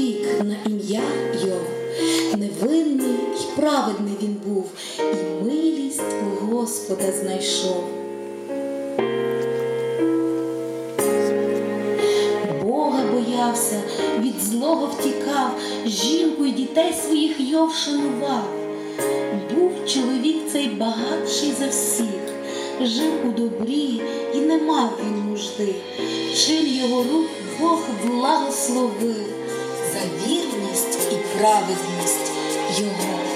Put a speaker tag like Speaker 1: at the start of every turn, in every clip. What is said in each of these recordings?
Speaker 1: чоловік на ім'я Йов. Невинний й праведний він був, і милість у Господа знайшов. Бога боявся, від злого втікав, жінку й дітей своїх Йов шанував. Був чоловік цей багатший за всіх, жив у добрі і не мав він нужди. Чин його рук Бог благословив, і праведність його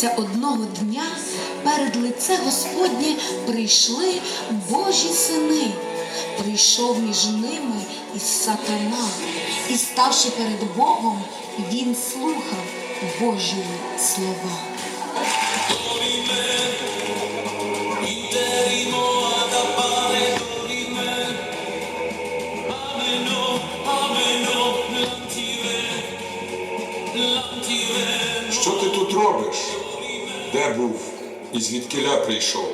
Speaker 1: сталося одного дня перед лице Господнє прийшли Божі сини. Прийшов між ними і сатана, і ставши перед Богом, він слухав Божі слова.
Speaker 2: І звідкиля прийшов?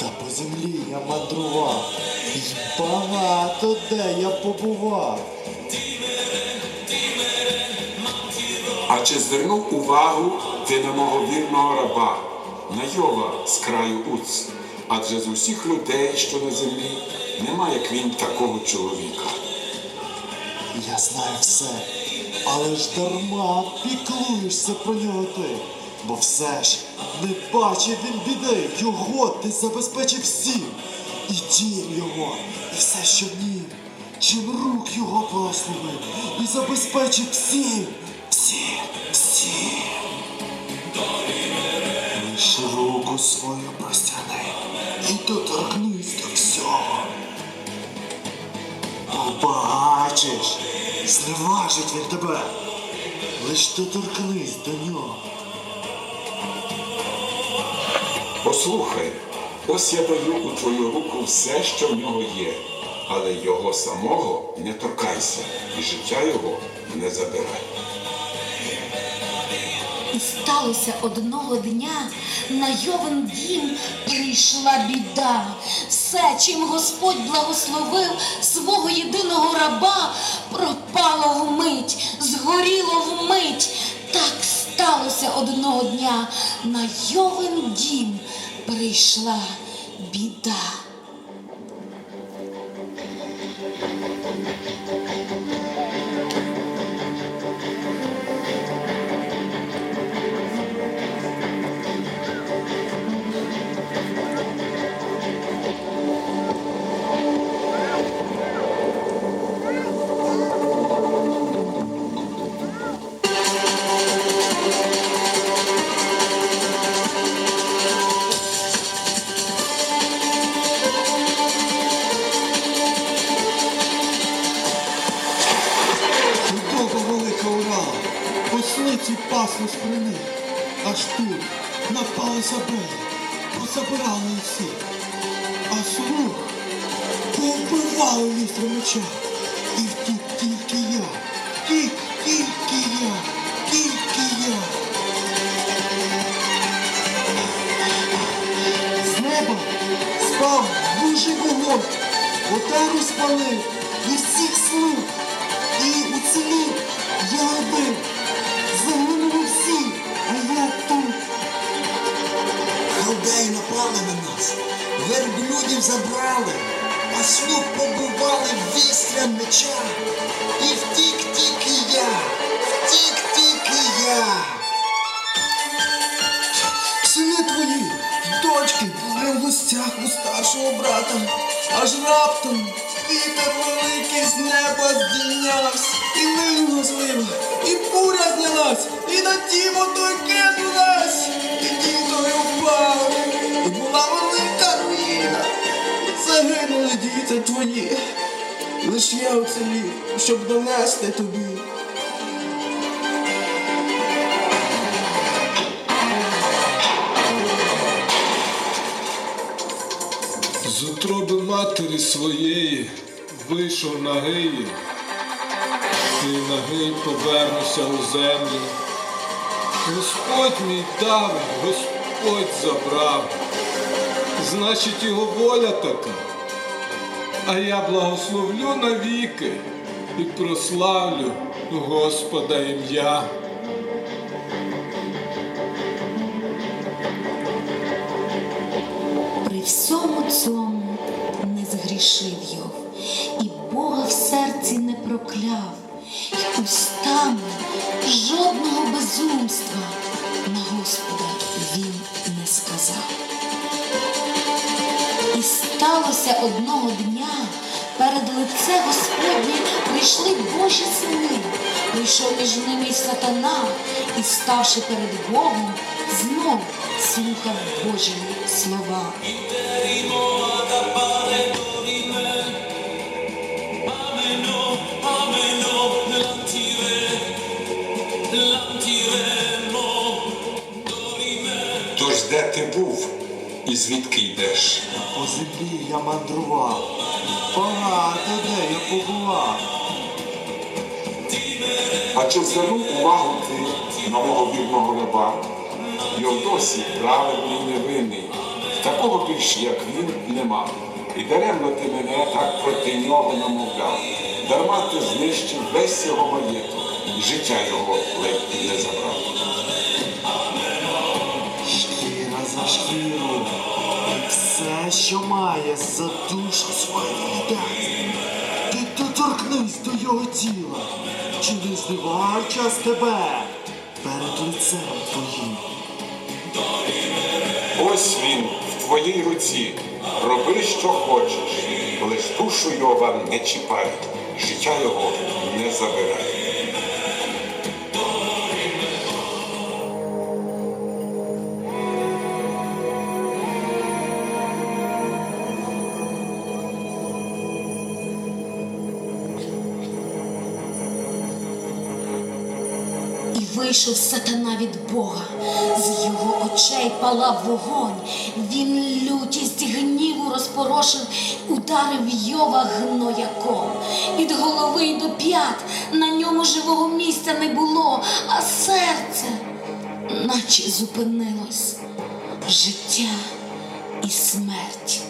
Speaker 3: Та по землі я мандрував, і багато де я побував.
Speaker 2: А чи звернув увагу ти на мого вірного раба, на Йова з краю Уц? Адже з усіх людей, що на землі, нема як він такого чоловіка.
Speaker 3: Я знаю все, але ж дарма піклуєшся про нього ти. Бо все ж не бачив він біди, його ти забезпечив всім. І дім його, і все, що в. Чим рук його благословив, і забезпечив всім, всім, всім. Лиш руку свою простяни і доторкнись до всього. Побачиш, зневажить він тебе. Лиш доторкнись до нього.
Speaker 2: Послухай, ось я даю у твою руку все, що в нього є, але його самого не торкайся, і життя його не забирай.
Speaker 1: І сталося одного дня на Йовен дім прийшла біда. Все, чим Господь благословив свого єдиного раба, пропало вмить, згоріло вмить. Так сталося одного дня на Йовен дім прийшла біда.
Speaker 3: Отару спалив і всіх слуг, і уцілів я один. Загинули всі, а я тут.
Speaker 4: Халдеї напали на нас, верблюдів забрали, а слуг побивали вістрям меча.
Speaker 3: І втік тільки я, втік тільки я. Сини твої, дочки, в гостях у старшого брата. Аж раптом вітер великий з неба здійнявся, і лину злив, і буря знялась, і на ті водою кинулась, і дім той впав, і була велика руїна. Загинули діти твої. Лиш я оцелів, щоб донести тобі.
Speaker 4: З утроби матері своєї вийшов Нагиї, і Нагий повернувся у землю. Господь мій дав, Господь забрав. Значить, його воля така. А я благословлю навіки і прославлю Господа ім'я.
Speaker 1: Цьому не згрішив Йов, і Бога в серці не прокляв, і устами жодного безумства на Господа він не сказав. І сталося одного дня, перед лице Господнє прийшли Божі сини, прийшов між ними й сатана, і, ставши перед Богом, знов слухав Божі слова.
Speaker 2: Тож де ти був і звідки йдеш?
Speaker 3: По землі я мандрував, багато де я побував.
Speaker 2: А чи звернув увагу ти на мого вірного раба? Його досі праведний невинний. Такого більш, як він, нема. І даремно ти мене так проти нього намовляв. Дарма ти знищив весь його маєток, життя його ледь не забрав.
Speaker 3: Шкіра за шкіру. Все, що має, за душу свою віддасть. Ти доторкнись до його тіла. Чи не здивав час тебе перед лицем твоїм?
Speaker 2: Ось він в твоїй руці. Роби, що хочеш, лиш душу його не чіпай, життя його не забирай.
Speaker 1: Вийшов сатана від Бога, з його очей палав вогонь. Він лютість гніву розпорошив, ударив Йова гнояком. Від голови до п'ят на ньому живого місця не було, а серце, наче зупинилось. Життя і смерть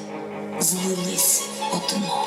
Speaker 1: злились одно.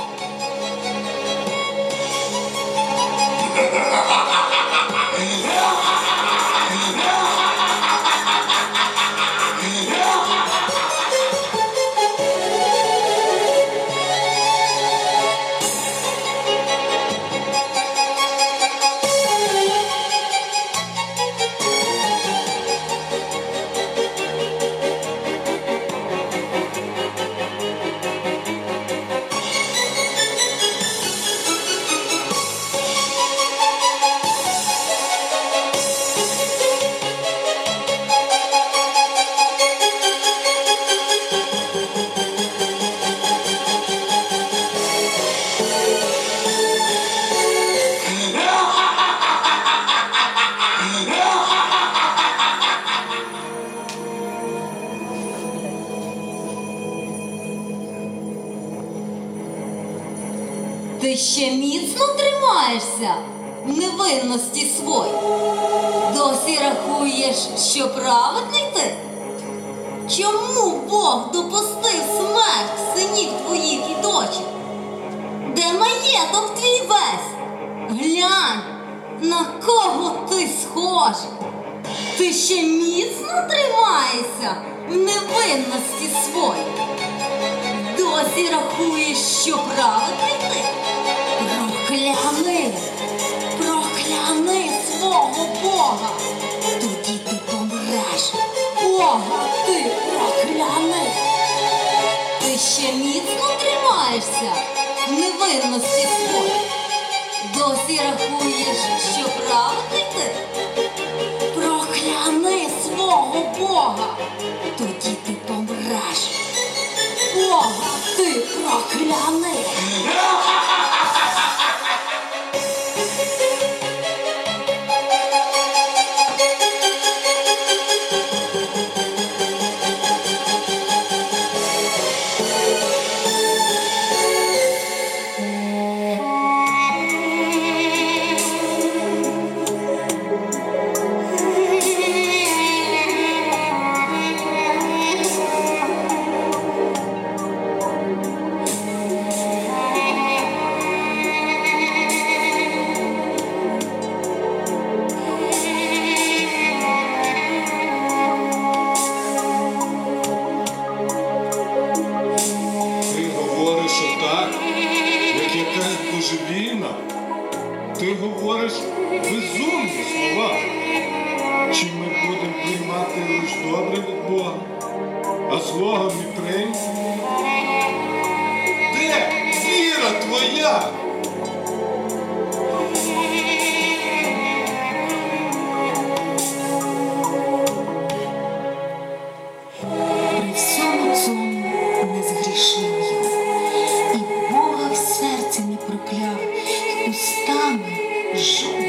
Speaker 5: Ти ще міцно тримаєшся невинності свої. Досі рахуєш, що праведний ти? Чому Бог допустив смерть синів твоїх і дочок? Де маєток твій весь? Глянь, на кого ти схожий? Ти ще міцно тримаєшся в невинності своїй. Досі рахуєш, що праведний ти? Прокляни, прокляни свого Бога, тоді ти помреш. Бога ти прокляни. Ти ще міцно тримаєшся невинності свої. Досі рахуєш, що правди ти? Прокляни свого Бога, тоді ти помреш. Бога ти прокляни.
Speaker 1: Устами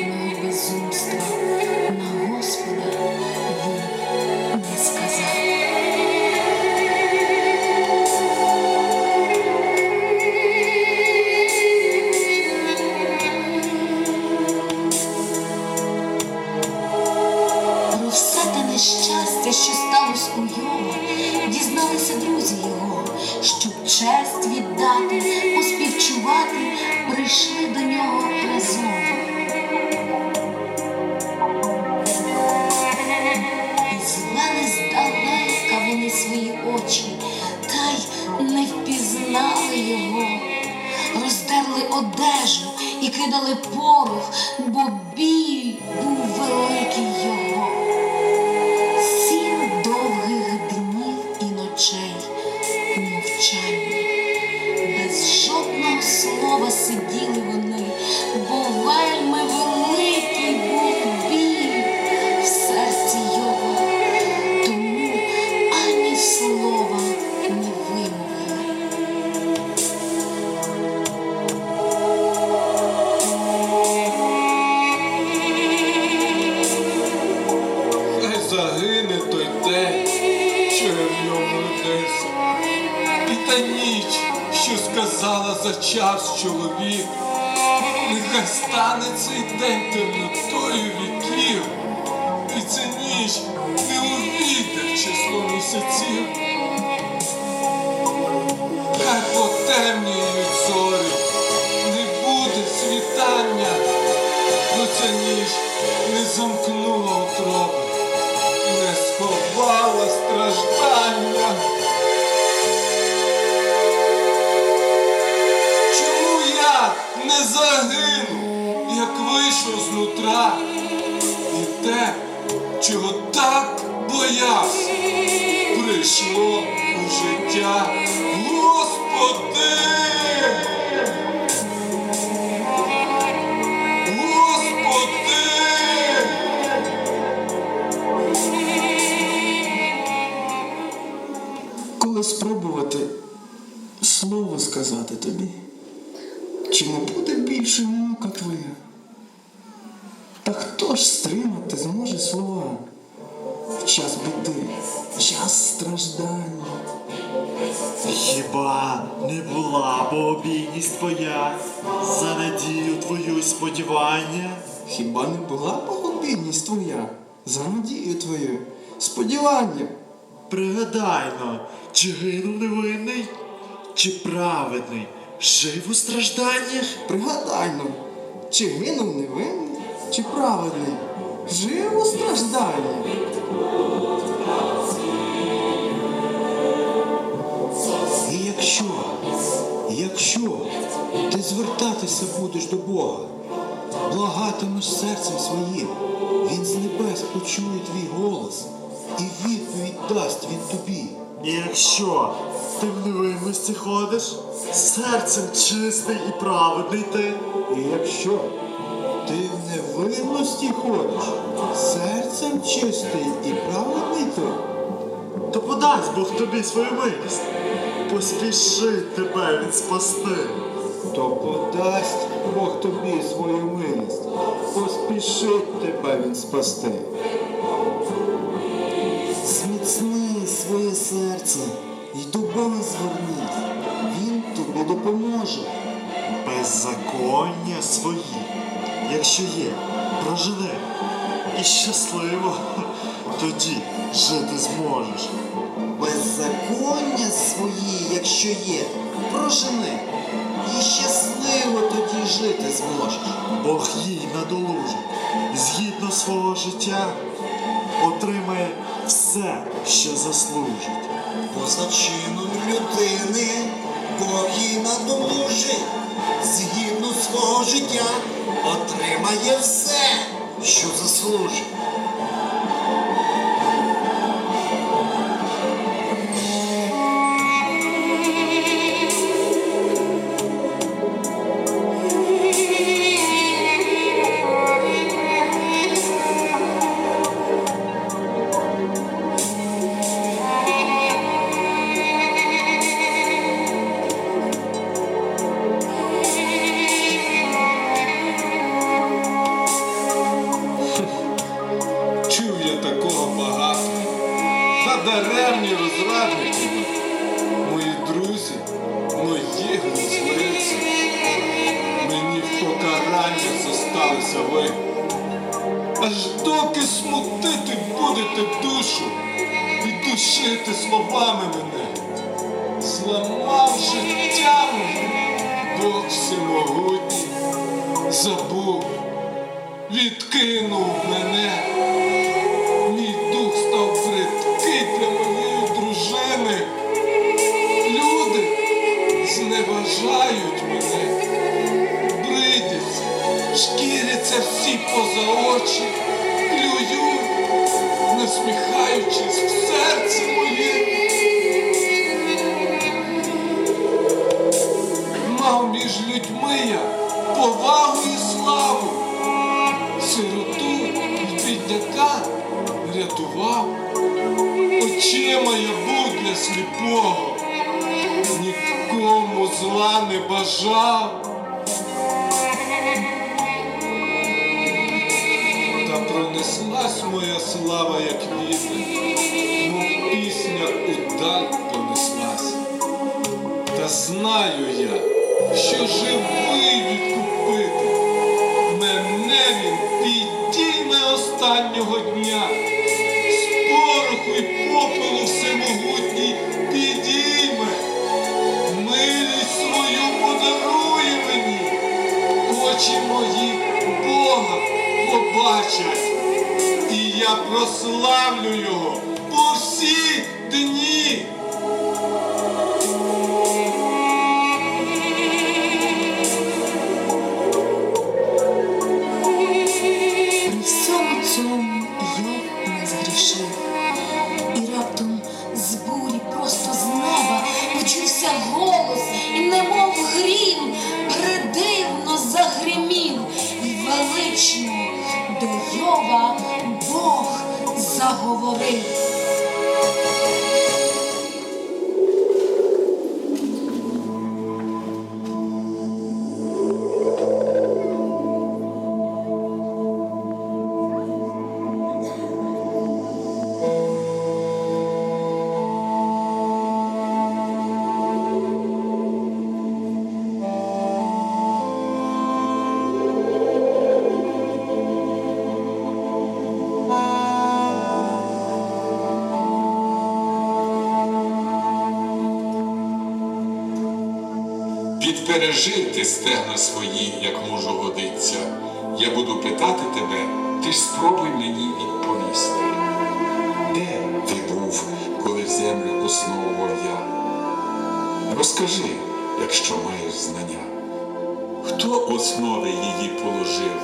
Speaker 4: Bobby. It's
Speaker 6: you. Спробувати слово сказати тобі, чи не буде більше мука твоя? Та хто ж стримати зможе слова в час біди, в час страждання?
Speaker 3: Хіба не була богобійність твоя за надію твою сподівання?
Speaker 6: Хіба не була богобільність твоя за надію твою, сподівання?
Speaker 3: Пригадайно, чи гинув невинний, чи праведний, жив у стражданнях?
Speaker 6: Пригадайно, чи гинув невинний, чи праведний, жив у стражданні. І якщо,
Speaker 3: Якщо ти звертатися будеш до Бога, благатимеш серцем своїм, Він з небес почує твій голос і відповідь дасть він тобі. І якщо ти в невинності ходиш, серцем чистий і праведний ти. І якщо ти в невинності ходиш, серцем чистий і праведний ти, то подасть Бог тобі свою милість. Поспішить тебе він спасти. То подасть Бог тобі свою милість. Поспішить тебе він спасти. Своє серце і до Бога звернись. Він тобі допоможе. Беззаконня свої, якщо є, проживе і щасливо тоді жити зможеш. Беззаконня свої, якщо є, прожени, і щасливо тоді жити зможеш. Бог їй надолужить, згідно свого життя, отримає все, що заслужить.
Speaker 7: По чином людини Бог їй надолужить, згідно свого життя отримає все, що заслужить.
Speaker 4: Бог всемогутній, забув, відкинув мене. Мій дух став бридкий для моєї дружини. Люди зневажають мене, бридяться, шкіряться всі поза очі, плюють, насміхаючись в серці моє. Людьми повагу і славу. Сироту і бідняка рятував, очима я був для сліпого, нікому зла не бажав. Та пронеслась моя слава, як вітер, мов пісня удаль понеслась. Та знаю я, що живий відкупити. Мене він підійме останнього дня. З пороху й попелу всемогутній підійме. Милість свою подарує мені. Очі мої Бога побачать. І я прославлю його
Speaker 5: so
Speaker 2: Підпережи ти стегна свої, як мужу годиться. Я буду питати тебе, ти ж спробуй мені відповісти. Де ти був, коли землю основував я? Розкажи, якщо маєш знання? Хто основи її положив?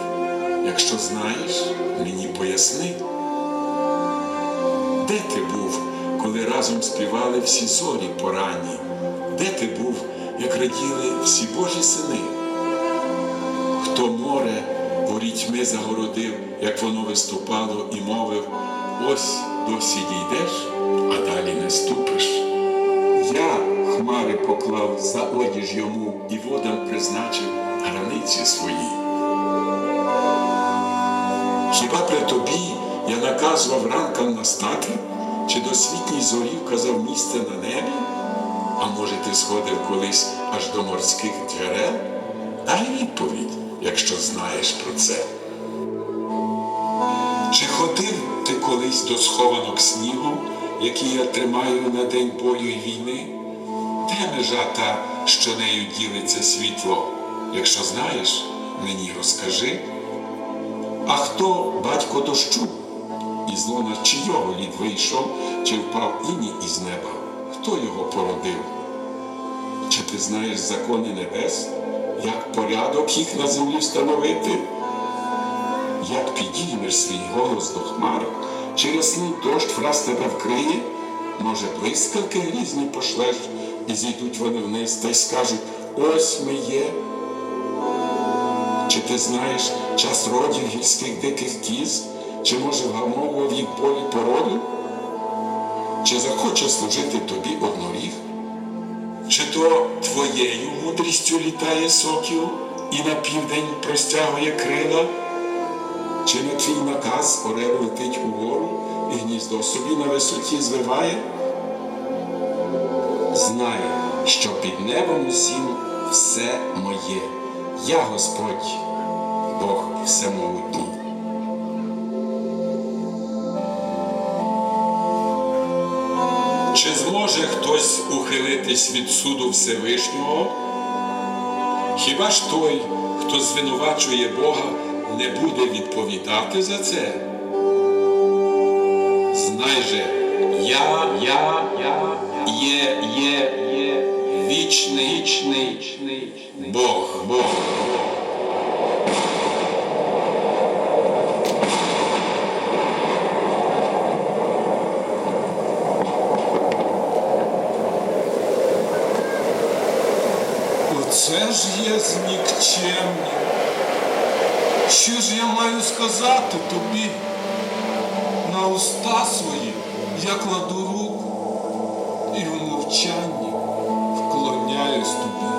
Speaker 2: Якщо знаєш, мені поясни. Де ти був, коли разом співали всі зорі поранні? Де ти був, як раділи всі Божі сини? Хто море ворітьми загородив, як воно виступало і мовив, ось досі дійдеш, а далі не ступиш. Я хмари поклав за одіж йому і водам призначив границі свої. Хіба при тобі я наказував ранкам настати, чи досвітній зорі вказав місце на небі? А може, ти сходив колись аж до морських джерел? Дай відповідь, якщо знаєш про це. Чи ходив ти колись до схованок снігу, який я тримаю на день бою й війни? Де межа та, що нею ділиться світло? Якщо знаєш, мені розкажи. А хто батько дощу? Із лона чийого лід вийшов, чи впав іні із неба? Хто його породив? Чи ти знаєш закони небес, як порядок їх на землі встановити? Як підіймеш свій голос до хмар, чи ясний дощ враз тебе вкриє? Може, блискавки грізні пошлеш, і зійдуть вони вниз та й скажуть, ось ми є. Чи ти знаєш час родів гірських диких кіз, чи може вгамовував їх болі породу? Чи захоче служити тобі одноріг? Чи то твоєю мудрістю літає сокіл і на південь простягує крила? Чи на твій наказ орел летить угору і гніздо собі на висоті звиває? Знай, що під небом усім все моє. Я Господь, Бог Всемогутній. Чи зможе хтось ухилитись від суду Всевишнього? Хіба ж той, хто звинувачує Бога, не буде відповідати за це? Знай же, я, я, я є, є, є вічний, Бог, Бог.
Speaker 4: Оце ж є знікчемні. Що ж я маю сказати тобі? На уста свої я кладу руку і в мовчанні вклоняюсь тобі.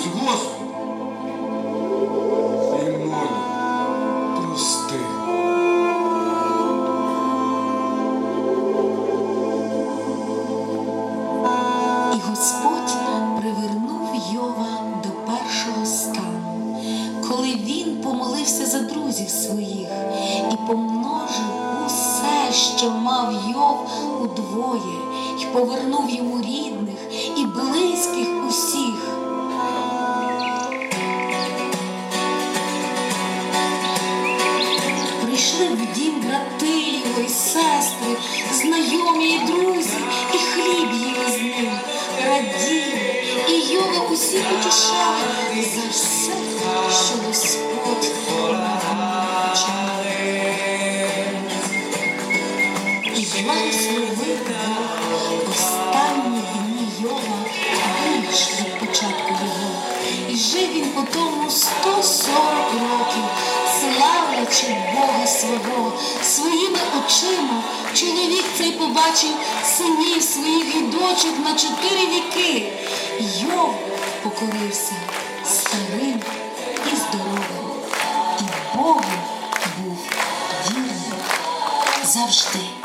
Speaker 4: Каюсь, Господи. І молю, прости.
Speaker 1: І Господь привернув Йова до першого стану, коли він помолився за друзів своїх і помножив усе, що мав Йов удвоє, і повернув йому тому 140 років, славлячи Бога свого, своїми очима чоловік цей побачив. Синів своїх і дочок на чотири віки. Йов покорився старим і здоровим, і Богу був вірним завжди.